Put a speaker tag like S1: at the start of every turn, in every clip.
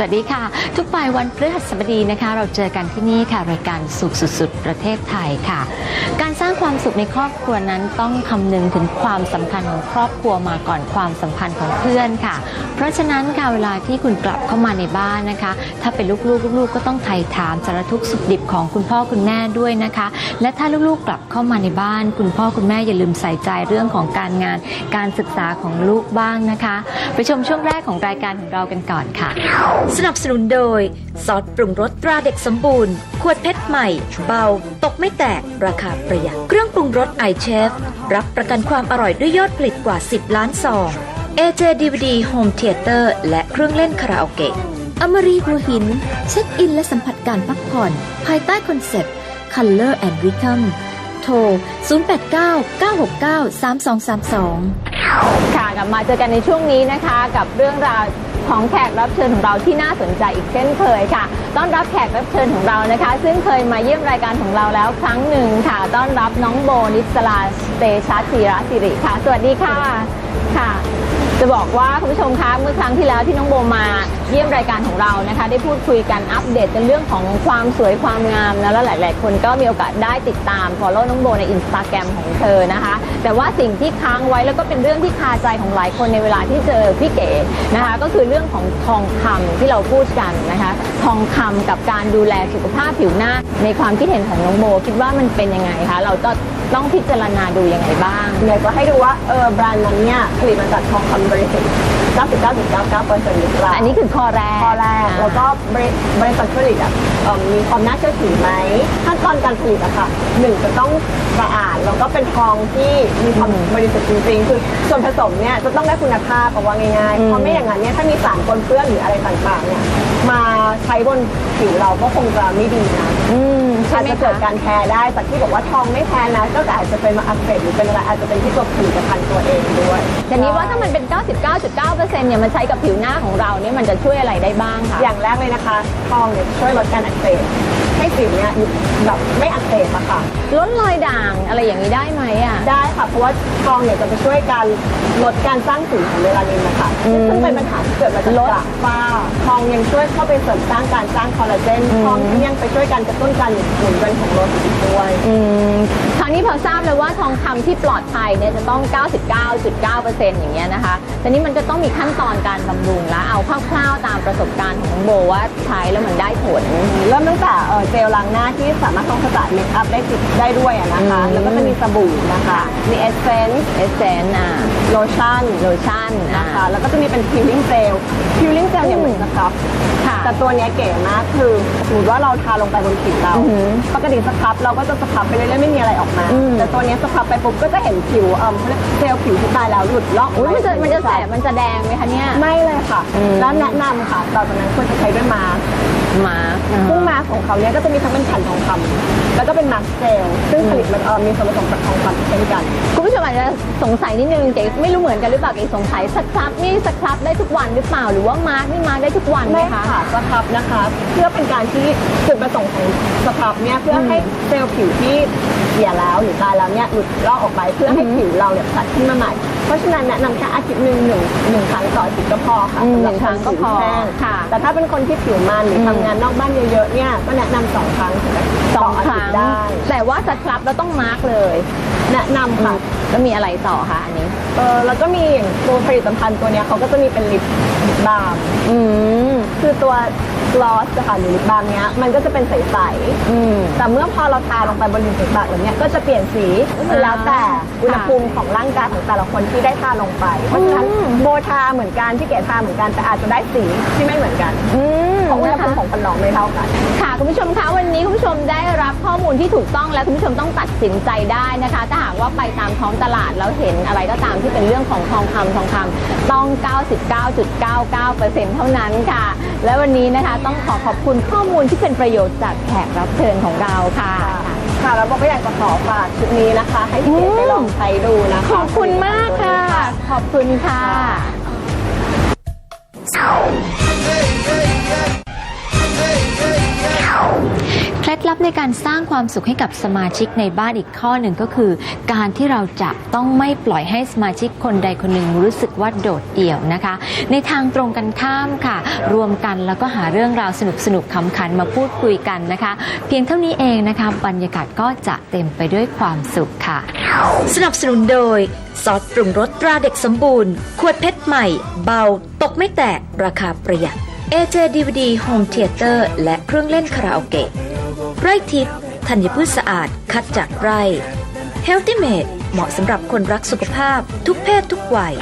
S1: วัสดีค่ะ ทุกปลายวันพฤหัสบดีนะคะ เราเจอกันที่นี่ค่ะ รายการสุขสุด ๆ ประเทศไทยค่ะ การสร้างความสุขในครอบครัวนั้นต้องคำนึงถึงความสำคัญของครอบครัวมาก่อนความสัมพันธ์ของเพื่อนค่ะ เพราะฉะนั้นค่ะเวลาที่คุณกลับเข้ามาในบ้านนะคะ ถ้าเป็นลูกๆลูกๆก็ต้องไถ่ถามสารทุกข์สุขดิบของคุณพ่อคุณแม่ด้วยนะคะ และถ้าลูกๆกลับเข้ามาในบ้าน คุณพ่อคุณแม่อย่าลืมใส่ใจเรื่องของการงาน การศึกษาของลูกบ้างนะคะ ไปชมช่วงแรกของรายการของเรากันก่อนค่ะ
S2: สนับสนุนโดย ซอสปรุงรสตราเด็กสมบูรณ์ ขวดเพชรใหม่ เบา ตกไม่แตก ราคาประหยัด เครื่องปรุงรสไอเชฟ รับประกันความอร่อยด้วยยอดผลิตกว่า 10 ล้านซอง AJ DVD Home Theater และเครื่องเล่นคาราโอเกะอมรีหัวหิน เช็คอินและสัมผัสการพักผ่อน ภายใต้คอนเซ็ปต์ Color and Rhythm โทร 089 969 3232
S3: ค่ะกลับมาเจอกันในช่วงนี้นะคะ กับเรื่องราว ของแขกรับเชิญของเราที่น่าสนใจอีกเช่นเคยค่ะ ต้อนรับแขกรับเชิญของเรานะคะ ซึ่งเคยมาเยี่ยมรายการของเราแล้วครั้งหนึ่งค่ะ ต้อนรับน้องโบนิสลาสเตชะธีระสิริค่ะ สวัสดีค่ะค่ะ จะบอกว่าคุณผู้ชมคะเมื่อครั้งที่แล้วที่น้องโบมาเยี่ยมรายการของเรานะคะ ได้พูดคุยกันอัปเดตกันเรื่องของความสวยความงามนะแล้วหลาย ๆ คนก็มีโอกาสได้ติดตาม follow น้องโบในอินสตาแกรมของเธอนะคะ แต่ว่าสิ่งที่ค้างไว้แล้วก็เป็นเรื่องที่คาใจของหลายคนในเวลาที่เจอพี่เก๋นะคะ ก็คือเรื่องของทองคำที่เราพูดกันนะคะ ทองคำกับการดูแลสุขภาพผิวหน้า ในความคิดเห็นของน้องโบ คิดว่ามันเป็นยังไงคะเราจะ ต้องพิจารณาดูยังไงบ้าง
S4: อยากจะให้ดูว่าเออแบรนด์นั้นเนี่ยผลิตมาจากทองคำบริสุทธิ์99.99%หรือเปล่า
S3: อันนี้คือข้อแรก
S4: ข้อแรกาแล้วก็บริบริษัทผลิตอะเอิ่มมีความน่าเชื่อถือไหมขั้นตอนการผลิตอะค่ะหนึ่งจะต้องสะอาดแล้วก็เป็นทองที่มีความบริสุทธิ์จริงๆ คือส่วนผสมเนี่ยจะต้องได้คุณภาพเอาว่าง่ายๆเพราะไม่อย่างนั้นเนี่ยถ้ามีสารปนเปื้อนหรืออะไรต่างๆเนี่ยมาใช้บนผิวเราก็คงจะไม่ดีนะ
S3: อืมใช่
S4: อาจ
S3: ไหม
S4: จะเกิด
S3: คะ
S4: การแพ้ได้จากที่บอกว่าทองไม่แพ้นะก็อาจจะเป็นมาอักเสบหรือเป็นอะไรอาจจะเป็นที่ตัวผลิตภัณฑ์ตัวเองด้วย
S3: ทีนี้ว่าถ้ามันเป็น 99.9%เนี่ยมันใช้กับผิวหน้าของเราเนี่ยมันจะช่วยอะไรได้บ้างคะ
S4: อย่างแรกเลยนะคะทองเนี่ยช่วยลดการอักเสบให้ผิวเนี่ยแบบไม่อักเสบอะค่ะ
S3: ลดรอยด่างอะไรอย่างนี้ได้ไหมอะ
S4: ได้ค่ะเพราะว่าทองเนี่ยจะไปช่วยการลดการสร้างสิวของเมลานินนะคะ
S3: อืม
S4: ซึ่งเป็นปัญหาที่เกิดมาจาก
S3: ลด
S4: กระฝ้าทองยังช่วยเข้าไปเสริมสร้างการสร้างคอลลาเจน
S3: อืม
S4: ทองยังไปช่วยการกระตุ้นการหมุนเวียนของโลหิตอีกด้วย
S3: อืมคราวนี้พอทราบเลยว่าทองคำที่ปลอดภัยเนี่ยจะต้อง 99.9%อย่างเงี้ยนะคะแต่นี้มันจะต้องมีขั้นตอนการบำรุงแล้วเอาคร่าวๆตามประสบการณ์ของน้องโบว่าใช้แล้วมันได้ผล
S4: เริ่มตั้งแต่เอ่อเจลล้างหน้าที่สามารถทำความสะอาดเมคอัพได้ติดได้ด้วยอะนะคะ
S3: อืม
S4: แล้วก็จะมีสบู่นะคะ มีเอสเซนส์
S3: เอสเซนอะ
S4: โลชั่น
S3: โลชั่น
S4: นะ
S3: นะคะ
S4: แล้วก็จะมีเป็นพิลลิ่งเจลพิลลิ่งเจลเนี่ยเหมือนสครับ
S3: ค่ะ
S4: แต่ตัวเนี้ยเก๋มากคือสมมติว่าเราทาลงไปบนผิวเรา
S3: อือหือ
S4: ปกติสครับเราก็จะสครับไปเรื่อยๆไม่มีอะไรออกมา
S3: อืม
S4: แต่ตัวเนี้ยสครับไปปุ๊บก็จะเห็นผิวเอ่อเขาเรียกเซลล์ผิวที่ตายแล้วหลุดลอก
S3: อุ๊ยมันจะมันจะแสบมันจะแดงไหมคะเนี่ย
S4: ไม่เลยค่ะ
S3: อืม
S4: แล้วแนะนำค่ะต่อจากนั้นควรจะใช้ด้วยมาสก์
S3: มา
S4: ซึ่งมาสก์ของเขาเนี่ยก็จะมีทั้งเป็นแผ่นทองคำแล้วก็เป็นมาสก์เจลซึ่งผลิตมันเอ่อมีส่วนผสมจากทองคำเช่นกัน
S3: คุณผู้ชมอาจจะสงสัยนิดนึงเก๋ไม่รู้เหมือนกันหรือเปล่าเก๋สงสัยสครับนี่สครับได้ทุกวันหรือเปล่าหรือว่ามาร์กนี่มาร์กได้ทุกวันไหม
S4: ไม่
S3: คะ
S4: ค่ะสครับนะคะ เพื่อเป็นการที่จุดประสงค์ของสครับเนี่ยเพื่อให้เซลล์ผิวที่เสียแล้วหรือตายแล้วเนี่ยหลุดลอกออกไปเพื่อให้ผิวเราเนี่ยสัดขึ้นมาใหม่ เพราะฉะนั้นแนะนำแค่อาทิตย์หนึ่งหนึ่งหนึ่งครั้งต่ออาทิตย์ก็พอค่ะ
S3: อืม
S4: สำหรับ
S3: หนึ่งครั้งก็พอ
S4: ผิวแห้ง
S3: ค่ะ
S4: แต่ถ้าเป็นคนที่ผิวมันหรืออ
S3: ม
S4: ทำงานนอกบ้านเยอะๆเนี่ยก็แนะนำสองครั้งถึงจะ
S3: สอง
S4: ต่า
S3: ค
S4: ทิต
S3: รั้ง
S4: ย์ได้
S3: แต่ว่าสครับเราต้องมาร์กเลย
S4: แนะนำค่ะ
S3: แล้วมีอะไรต่อคะอันนี้
S4: เออแล้วก็มีอย่างตัวผลิตภัณฑ์ตัวเนี้ยเขาก็จะมีเป็นลิป บาล์ม
S3: อืม
S4: คือตัวกลอสค่ะหรือลิปบาล์มเนี้ยมันก็จะเป็นใสๆ
S3: อืม
S4: แต่เมื่อพอเราทาลงไปบนริมฝีปากแบบเนี้ยก็จะเปลี่ยนสีก็คือแล้วแต่อุณหภูมิของร่างกายของแต่ละคนที่ได้ทาลงไป เพราะฉะนั้น
S3: อืม
S4: โบทาเหมือนกันที่เก๋ทาเหมือนกันแต่อาจจะได้สีที่ไม่เหมือนกัน
S3: อืม
S4: ของอุณห
S3: นะ
S4: ภู
S3: คะ
S4: มิของคนน้องไม่เท่ากัน
S3: ค่ะคุณผู้ชมคะวันนี้คุณผู้ชมได้รับข้อมูลที่ถูกต้องและคุณผู้ชมต้องตัดสินใจได้นะคะ ถ้าหากว่าไปตามท้องตลาดแล้วเห็นอะไรก็ตามที่เป็นเรื่องของทองคำทองคำต้อง99.99%เท่านั้นค่ะ และวันนี้นะคะต้องขอขอบคุณข้อมูลที่เป็นประโยชน์จากแขกรับเชิญของเราค่ะ
S4: ค่ะแล้วโบก็อยากจะขอฝากชุดนี้นะคะ ให้พี่เก๋ไปลองใช้ดูนะคะ
S3: ขอบคุณมากค่ะ ขอบคุณค่ะ
S1: ลับในการสร้างความสุขให้กับสมาชิกในบ้านอีกข้อหนึ่งก็คือ การที่เราจะต้องไม่ปล่อยให้สมาชิกคนใดคนหนึ่งรู้สึกว่าโดดเดี่ยวนะคะ ในทางตรงกันข้ามค่ะ รวมกันแล้วก็หาเรื่องราวสนุกสนุกขำขันมาพูดคุยกันนะคะ เพียงเท่านี้เองนะคะบรรยากาศก็จะเต็มไปด้วยความสุขค่ะ
S2: สนับสนุนโดยซอสปรุงรสตราเด็กสมบูรณ์ ขวดเพชรใหม่ เบา ตกไม่แตก ราคาประหยัด AJ DVD Home Theater และเครื่องเล่นคาราโอเกะ ไร่ทิพย์ธัญพืชสะอาดคัดจากไร่ Healthy Made เหมาะสำหรับคนรักสุขภาพทุกเพศทุกวัย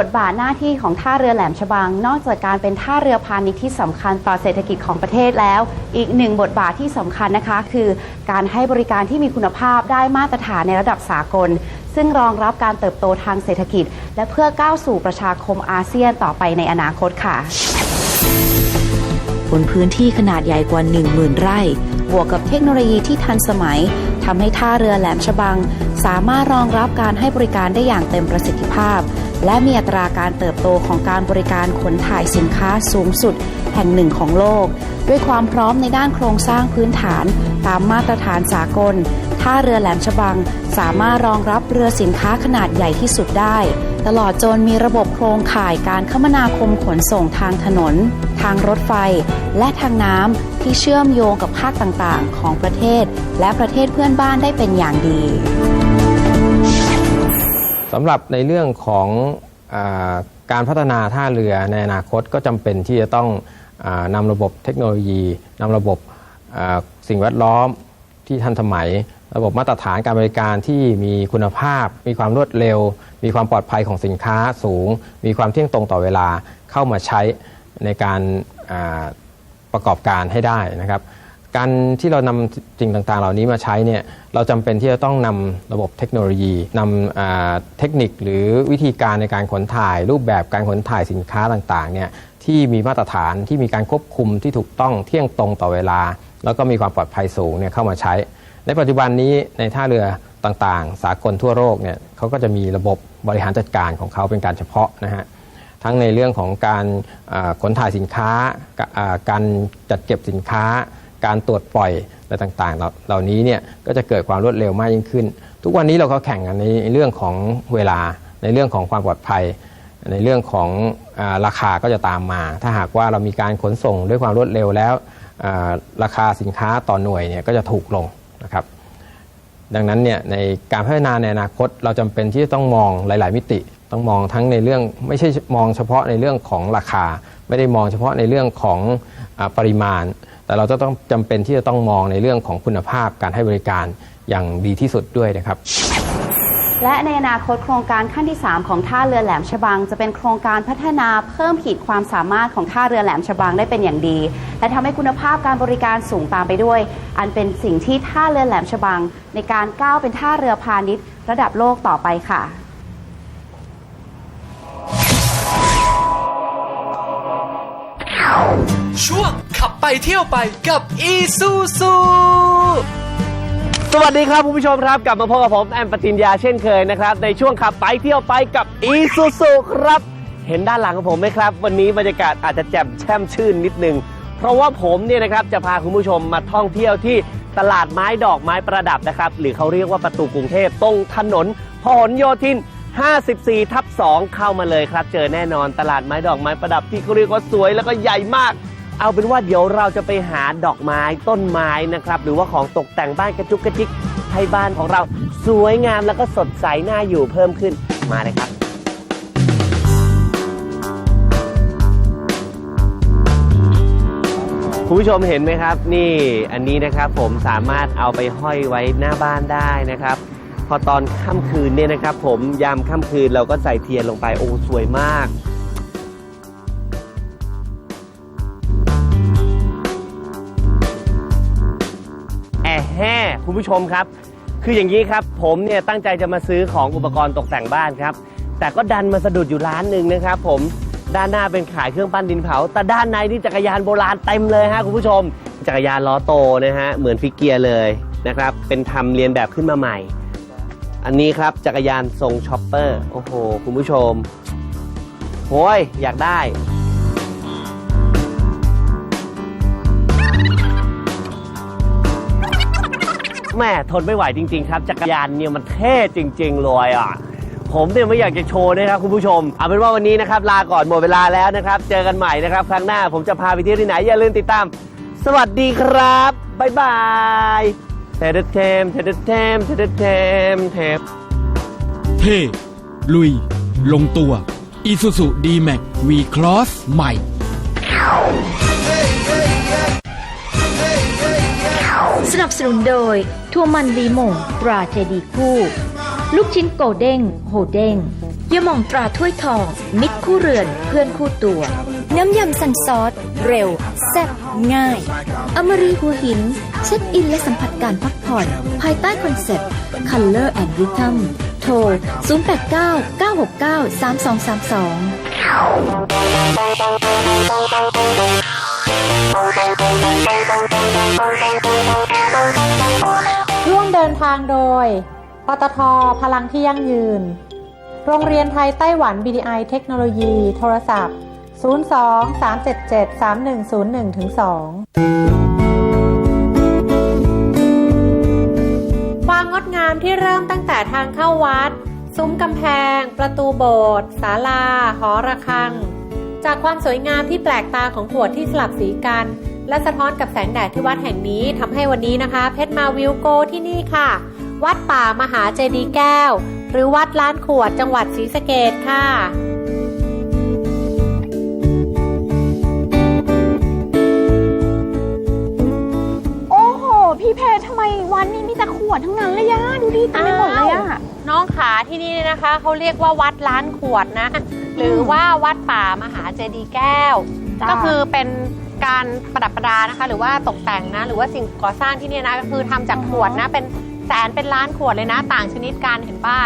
S5: บทบาทหน้าที่ของท่าเรือแหลมฉบัง นอกจากการเป็นท่าเรือพาณิชย์ที่สำคัญต่อเศรษฐกิจของประเทศแล้ว อีกหนึ่งบทบาทที่สำคัญนะคะ คือการให้บริการที่มีคุณภาพได้มาตรฐานในระดับสากล ซึ่งรองรับการเติบโตทางเศรษฐกิจ และเพื่อก้าวสู่ประชาคมอาเซียนต่อไปในอนาคตค่ะ บนพื้นที่ขนาดใหญ่กว่า 10,000 ไร่ บวกกับเทคโนโลยีที่ทันสมัยทำให้ท่าเรือแหลมฉบัง สามารถรองรับการให้บริการได้อย่างเต็มประสิทธิภาพ และมีอัตราการเติบโตของการบริการขนถ่ายสินค้าสูงสุด แห่งหนึ่งของโลก ด้วยความพร้อมในด้านโครงสร้างพื้นฐาน ตามมาตรฐานสากล ท่าเรือแหลมฉบัง สามารถรองรับเรือสินค้าขนาดใหญ่ที่สุดได้ ตลอดจนมีระบบโครงข่ายการคมนาคมขนส่งทางถนน ทางรถไฟ และทางน้ำที่เชื่อมโยงกับภาคต่างๆ ของประเทศ และประเทศเพื่อนบ้านได้เป็นอย่างดี
S6: สำหรับในเรื่องของอการพัฒนาท่าเรือในอนาคตก็จำเป็นที่จะต้องอนำระบบเทคโนโลยีนำระบบสิ่งแวดล้อมที่ทันสมัย ระบบมาตรฐานการบริการที่มีคุณภาพ มีความรวดเร็ว มีความปลอดภัยของสินค้าสูง มีความเที่ยงตรงต่อเวลาเข้ามาใช้ในการประกอบการให้ได้นะครับ การที่เรานำสิ่งต่างๆ เหล่านี้มาใช้เนี่ยเราจำเป็นที่จะต้องนำระบบเทคโนโลยีนำเทคนิคหรือวิธีการในการขนถ่าย รูปแบบการขนถ่ายสินค้าต่างๆเนี่ยที่มีมาตรฐานที่มีการควบคุมที่ถูกต้องเที่ยงตรงต่อเวลา แล้วก็มีความปลอดภัยสูงเนี่ยเข้ามาใช้ ในปัจจุบันนี้ในท่าเรือต่างๆ สากลทั่วโลกเนี่ยเขาก็จะมีระบบบริหารจัดการของเขาเป็นการเฉพาะนะฮะทั้งในเรื่องของการขนถ่ายสินค้า การจัดเก็บสินค้า การตรวจปล่อยอะไรต่างๆ เหล่านี้เนี่ยก็จะเกิดความรวดเร็วมากยิ่งขึ้น ทุกวันนี้เราก็แข่งกันในเรื่องของเวลา ในเรื่องของความปลอดภัย ในเรื่องของอราคาก็จะตามมา ถ้าหากว่าเรามีการขนส่งด้วยความรวดเร็วแล้ว ราคาสินค้าต่อหน่วยเนี่ยก็จะถูกลง นะครับดังนั้นเนี่ยในการพัฒนาในอนาคตเราจำเป็นที่จะต้องมองหลาย ๆ มิติ ต้องมองทั้งในเรื่องไม่ใช่มองเฉพาะในเรื่องของราคา ไม่ได้มองเฉพาะในเรื่องของอปริมาณ แต่เราจะต้องจำเป็นที่จะต้องมองในเรื่องของคุณภาพการให้บริการอย่างดีที่สุดด้วยนะครับ
S5: และในอนาคตโครงการขั้นที่ 3 ของท่าเรือแหลมฉบัง จะเป็นโครงการพัฒนาเพิ่มขีดความสามารถของท่าเรือแหลมฉบังได้เป็นอย่างดี และทำให้คุณภาพการบริการสูงตามไปด้วย อันเป็นสิ่งที่ท่าเรือแหลมฉบัง ในการก้าวเป็นท่าเรือพาณิชย์ ระดับโลกต่อไปค่ะ
S7: ช่วงขับไปเที่ยวไปกับอีซูซู
S8: สวัสดีครับคุณผู้ชมครับ กลับมาพบกับผมแอมปติญญาเช่นเคยนะครับ ในช่วงขับไปเที่ยวไปกับอีซูซูครับ เห็นด้านหลังของผมไหมครับ วันนี้บรรยากาศอาจจะแจ่มแช่มชื่นนิดนึง เพราะว่าผมเนี่ยนะครับจะพาคุณผู้ชมมาท่องเที่ยวที่ตลาดไม้ดอกไม้ประดับนะครับ หรือเขาเรียกว่าประตูกรุงเทพตรงถนนพหลโยธิน 54 ทับ 2 เข้ามาเลยครับ เจอแน่นอนตลาดไม้ดอกไม้ประดับที่เขาเรียกว่าสวยแล้วก็ใหญ่มาก เอาเป็นว่าเดี๋ยวเราจะไปหาดอกไม้ต้นไม้นะครับ หรือว่าของตกแต่งบ้านกระจุกกระจิกให้บ้านของเราสวยงามแล้วก็สดใสน่าอยู่เพิ่มขึ้นมาเลยครับคุณผู้ชมเห็นไหมครับ นี่อันนี้นะครับผมสามารถเอาไปห้อยไว้หน้าบ้านได้นะครับ พอตอนค่ำคืนเนี่ยนะครับ ผมยามค่ำคืนเราก็ใส่เทียนลงไปโอ้สวยมาก คุณผู้ชมครับ คืออย่างนี้ครับ ผมเนี่ยตั้งใจจะมาซื้อของอุปกรณ์ตกแต่งบ้านครับ แต่ก็ดันมาสะดุดอยู่ร้านหนึ่งนะครับ ผมด้านหน้าเป็นขายเครื่องปั้นดินเผา แต่ด้านในนี่จักรยานโบราณเต็มเลยฮะคุณผู้ชม จักรยานล้อโตนะฮะเหมือนฟิกเกียร์เลยนะครับ เป็นทำเรียนแบบขึ้นมาใหม่ อันนี้ครับจักรยานทรงช็อปเปอร์ โอ้โห คุณผู้ชมโอ้ยอยากได้ แม่ทนไม่ไหวจริง ๆ ครับ จักรยานเนี่ยมันเท่จริง ๆ เลยอะ ผมเนี่ยไม่อยากจะโชว์นะครับคุณผู้ชม เอาเป็นว่าวันนี้นะครับ ลาก่อนหมดเวลาแล้วนะครับ เจอกันใหม่นะครับ ครั้งหน้าผมจะพาไปเที่ยวที่ไหน อย่าลืมติดตาม สวัสดีครับบ๊ายบายเทเดเทมเทเดเทมเทเดเทมเทม
S9: เท่ลุย ลงตัว Isuzu D-Max V-Cross ใหม่
S1: สนับสนุนโดย ทั่วมันลีโมงตราเจดีคู่ ลูกชิ้นโกเด้งโฮเด้งยาหม่องตราถ้วยทอง มิตรคู่เรือนเพื่อนคู่ตัว น้ำยำซันซอส เร็ว แซ่บง่าย อมรีหัวหิน เช็คอินและสัมผัสการพักผ่อน ภายใต้คอนเซ็ปต์ Color and Rhythm โทร 089 969 3232
S10: ร่วมเดินทางโดย ปตท พลังที่ยั่งยืน โรงเรียนไทยไต้หวัน BDI เทคโนโลยี โทรศัพท์ 02 377 3101ถึง2ความงดงามที่เริ่มตั้งแต่ทางเข้าวัด ซุ้มกำแพง ประตูโบสถ์ศาลา หอระฆัง จากความสวยงามที่แปลกตาของขวดที่สลับสีกัน และสะท้อนกับแสงแดดที่วัดแห่งนี้ทำให้วันนี้นะคะ เพชรมาวิวโกที่นี่ค่ะ วัดป่ามหาเจดีย์แก้ว หรือวัดล้านขวดจังหวัดศรีสะเกดค่ะ
S11: โอ้โหพี่เพชรทำไมวันนี้มีแต่ขวดทั้งนั้นเลยย่าดูดิเต็มไปหมดเลยอะ
S10: น้องขาที่นี่เนี่ยนะคะเขาเรียกว่าวัดล้านขวดนะ หรือว่าวัดป่ามหาเจดีย์แก้ว
S11: จ้า
S10: ก็คือเป็น การประดับประดานะคะ หรือว่าตกแต่งนะ หรือว่าสิ่งก่อสร้างที่เนี่ยนะก็คือทำจากขวดนะเป็นแสนเป็นล้านขวดเลยนะ ต่างชนิดกันเห็นป่ะ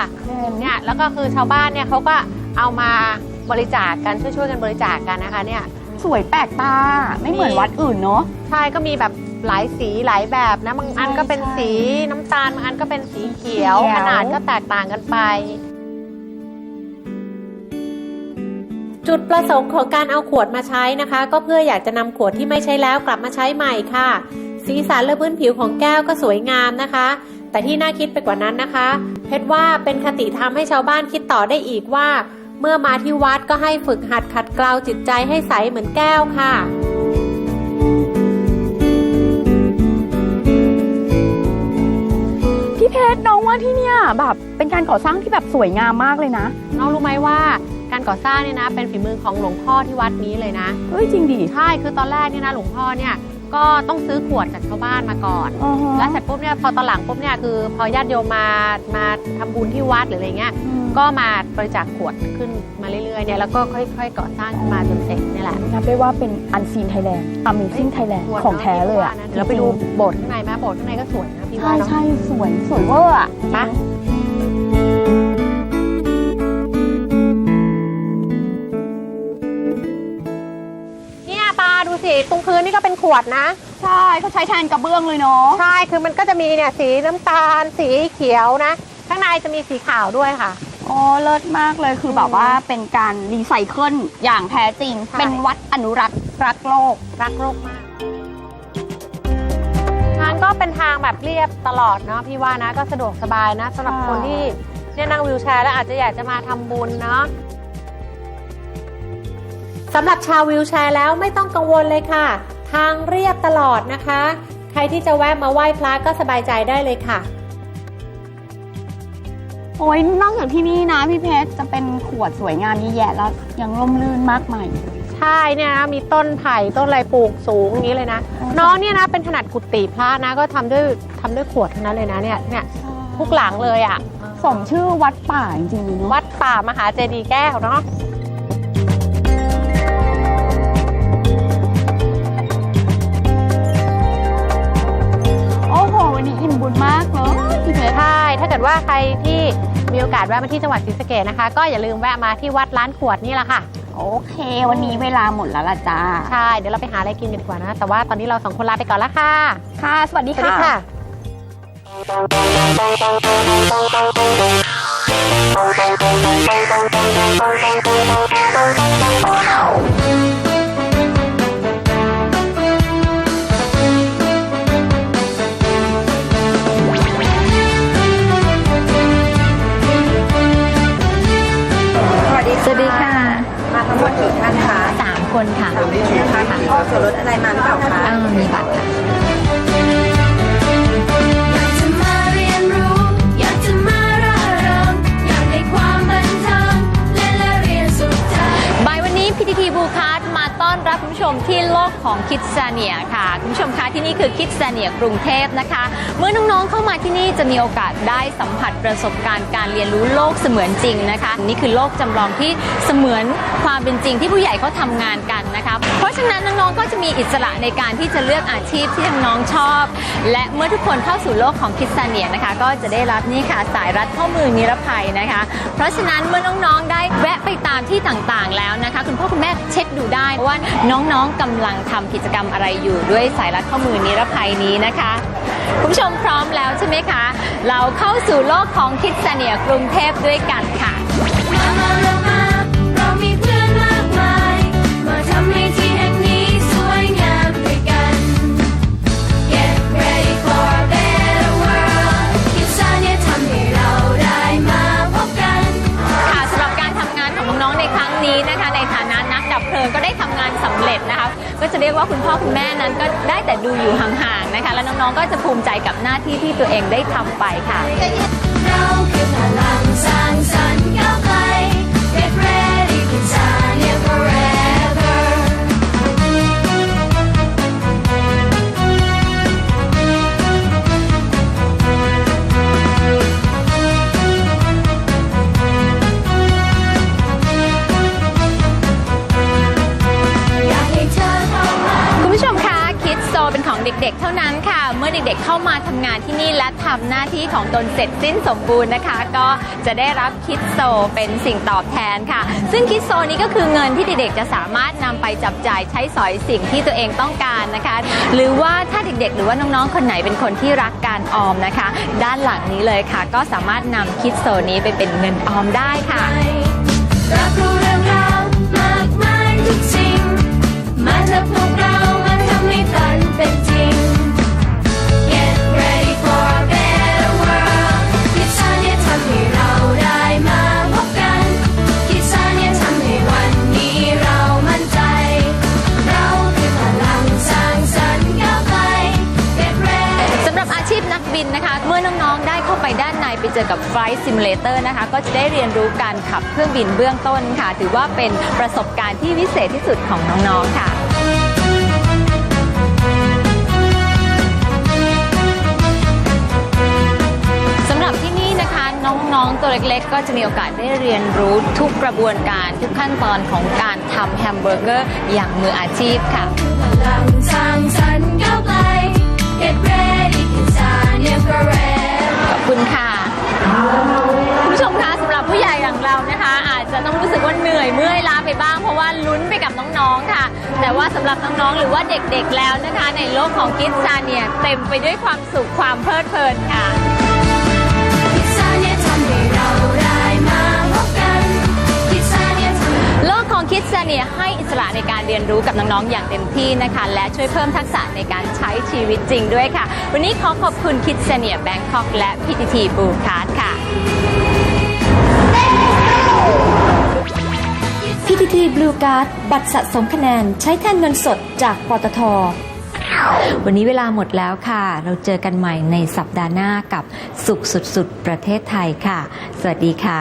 S10: เนี่ยแล้วก็คือชาวบ้านเนี่ยเขาก็เอามาบริจาคกันช่วยๆกันบริจาคกันนะคะเนี่ย
S11: สวยแปลกตาไม่เหมือนวัดอื่นเนาะ
S10: ใช่ก็มีแบบหลายสีหลายแบบนะบางอันก็เป็น
S11: ใช่
S10: สีน้ำตาลบางอันก็เป็นสีเขียว
S11: เขียว
S10: ขนาดก็แตกต่างกันไป จุดประสงค์ของการเอาขวดมาใช้นะคะ ก็เพื่ออยากจะนำขวดที่ไม่ใช้แล้วกลับมาใช้ใหม่ค่ะ สีสันและพื้นผิวของแก้วก็สวยงามนะคะ แต่ที่น่าคิดไปกว่านั้นนะคะ เพชรว่าเป็นคติธรรมให้ชาวบ้านคิดต่อได้อีกว่า เมื่อมาที่วัดก็ให้ฝึกหัดขัดเกลาจิตใจให้ใสเหมือนแก้วค่ะ
S11: พี่เพชรน้องว่าที่เนี่ยแบบเป็นการก่อสร้างที่แบบสวยงามมากเลยนะ
S10: น้องรู้ไหมว่า การก่อสร้างเนี่ยนะเป็นฝีมือของหลวงพ่อที่วัดนี้เลยนะ
S11: เฮ้ยจริงดิ
S10: ใช่คือตอนแรกเนี่ยนะหลวงพ่อเนี่ยก็ต้องซื้อขวดจากชาวบ้านมาก่อน
S11: อือฮะ
S10: แล้วเสร็จปุ๊บเนี่ยพอตอนหลังปุ๊บเนี่ยคือพอญาติโยมมามาทำบุญที่วัดหรืออะไรเงี้ยก็มาบริจาคขวดขึ้นมาเรื่อยๆเนี่ยแล้วก็ค่อยๆก่อสร้างขึ้นมาจนเสร็จนี่แหละ
S11: นับได้ว่าเป็นอันซีนไทยแลนด์ Amazing Thailand
S10: ขวด
S11: ของแท้เลยอะ
S10: เดี๋ยวเราไปดูโบสถ์ข้างในไหมโบสถ์ข้างในก็สวยนะพี่
S11: ใช่
S10: ว่าเนาะ
S11: ใช่สวยสวยเวอร์อะ
S10: ปะ ตรงพื้นนี่ก็เป็นขวดนะ
S11: ใช่เขาใช้แทนกระเบื้องเลยเนาะ
S10: ใช่คือมันก็จะมีเนี่ยสีน้ำตาล สีเขียวนะ ข้างในจะมีสีขาวด้วยค่ะ
S11: โอ้เลิศมากเลยคือแบบว่าเป็นการรีไซเคิลอย่างแท้จริง
S10: ใช่
S11: เป็นวัดอนุรักษ์รักโลก
S10: รักโลกมากทางก็เป็นทางแบบเรียบตลอดเนาะพี่ว่านะก็สะดวกสบายนะสำหรับ
S11: ค่ะ
S10: คนที่เนี่ยนั่งวิวแชร์แล้วอาจจะอยากจะมาทำบุญเนาะสำหรับชาววิวแชร์แล้วไม่ต้องกังวลเลยค่ะ ทางเรียบตลอดนะคะ ใครที่จะแวะมาไหว้พระก็สบายใจได้เลยค่ะ
S11: โอ้ยนอกจากที่นี่นะพี่เพชรจะเป็นขวดสวยงามนี่แย่แล้วยังร่มรื่นมากมาย
S10: ใช่เนี่ยนะมีต้นไผ่ต้นอะไรปลูกสูงอย่างนี้เลยนะ น้องเนี่ยนะเป็นขนาดกุฏิพระนะก็ทำด้วยทำด้วยขวดเท่านั้นเลยนะเนี่ยเนี่ยทุกหลังเลยอะ
S11: สมชื่อวัดป่าจริงๆเนาะ
S10: วัดป่ามหาเจดีย์แก้วเนาะ ใครที่มีโอกาสแวะมาที่จังหวัดศรีสะเกษนะคะ ก็อย่าลืมแวะมาที่วัดล้านขวดนี่แหละค่ะ
S11: โอเค วันนี้เวลาหมดแล้วล่ะจ้า
S10: ใช่ เดี๋ยวเราไปหาอะไรกินกันดีกว่านะ แต่ว่าตอนนี้เราสองคนลาไปก่อนละค่ะ
S11: ค่ะ สวัสดี
S10: สวัสดี
S11: ค่ะ
S10: ค่ะ
S3: ส ค
S5: นค่ะ
S3: นะ
S5: คะมีข้อส่วนลดอะไรมาหรือเปล่าคะ
S3: อ้าวมีบัตรค่ะ
S12: อยากจะมาเรียนรู้อยากจะมาร่าเริงอยากได้ความบันเทิงเล่นและเรียนสุดใจ
S3: บ่ายวันนี้ PTT บูคาร์ดมาต้อนรับคุณผู้ชมที่โลกของคิดซาเนียค่ะ คุณผู้ชมคะที่นี่คือคิดซาเนียกรุงเทพนะคะ เมื่อน้องๆเข้ามาที่นี่จะมีโอกาสได้สัมผัสประสบการณ์การเรียนรู้โลกเสมือนจริงนะคะ นี่คือโลกจำลองที่เสมือน ความเป็นจริงที่ผู้ใหญ่เขาทำงานกันนะคะเพราะฉะนั้นน้องๆก็จะมีอิสระในการที่จะเลือกอาชีพที่น้องๆชอบ และเมื่อทุกคนเข้าสู่โลกของคิดซาเนียนะคะ ก็จะได้รับนี่ค่ะสายรัดข้อมือนิรภัยนะคะ เพราะฉะนั้นเมื่อน้องๆได้แวะไปตามที่ต่างๆแล้วนะคะ คุณพ่อคุณแม่เช็คดูได้ว่าน้องๆกำลังทำกิจกรรมอะไรอยู่ด้วยสายรัดข้อมือนิรภัยนี้นะคะคุณผู้ชมพร้อมแล้วใช่ไหมคะ เราเข้าสู่โลกของคิดซาเนียกรุงเทพด้วยกันค่ะ
S12: ว่าคุ
S3: ณพ่อคุณแม่นั้นก็ได้แต่ดูอยู่ห่างๆนะคะ แล้วน้องๆก็จะภูมิใจกับหน้าที่ที่ตัวเองได้ทำไปค่ะ
S12: ด็ก
S3: ๆ เท่านั้นค่ะ เมื่อเด็กๆเข้ามาทำงานที่นี่และทำหน้าที่ของตนเสร็จสิ้นสมบูรณ์นะคะ ก็จะได้รับคิดโซเป็นสิ่งตอบแทนค่ะ ซึ่งคิดโซนี้ก็คือเงินที่เด็กๆจะสามารถนำไปจับจ่ายใช้สอยสิ่งที่ตัวเองต้องการนะคะ หรือว่าถ้าเด็กๆ หรือว่าน้องๆ คนไหนเป็นคนที่รักการออมนะคะ ด้านหลังนี้เลยค่ะ ก็สามารถนำคิดโซนี้ไปเป็นเงินออมได้ค่ะ
S12: รับรู้เรื่องราวมากมายทุกสิ่งมาเถอะพวกเรา
S3: Flight Simulator นะคะ ก็จะได้เรียนรู้การขับเครื่องบินเบื้องต้นค่ะ ถือว่าเป็นประสบการณ์ที่วิเศษที่สุดของน้องๆค่ะสำหรับที่นี่นะคะน้องๆตัวเล็กๆ ก็จะมีโอกาสได้เรียนรู้ทุกกระบวนการทุกขั้นตอนของการทำแฮมเบอร์เกอร์อย่างมืออาชีพค่ะ
S12: พลังสร้างสรรค์ก้าวไกล Get ready คิดซะเนี่ย forever
S3: ขอบคุณค่ะ คุณผู้ชมคะสำหรับผู้ใหญ่อย่างเรานะคะ อาจจะต้องรู้สึกว่าเหนื่อยเมื่อยล้าไปบ้าง เพราะว่าลุ้นไปกับน้องๆค่ะ แต่ว่าสำหรับน้องๆหรือว่าเด็กๆแล้วนะคะ ในโลกของกิฟซาเนี่ยเต็มไปด้วยความสุขความเพลิดเพลินค่ะ
S12: คิดซเนียให้
S3: อิสระในการเรียนรู้กับน้องๆ อย่างเต็มที่นะคะ และช่วยเพิ่มทักษะในการใช้ชีวิตจริงด้วยค่ะ วันนี้ขอขอบคุณคิดซเนียแบงคอกและ PTT บูคาร์ดค่ะ
S2: PTT Blue Card บัตรสะสมคะแนนใช้แทนเงินสดจากปตท
S1: วันนี้เวลาหมดแล้วค่ะ เราเจอกันใหม่ในสัปดาห์หน้ากับสุขสุดๆ ประเทศไทยค่ะ สวัสดีค่ะ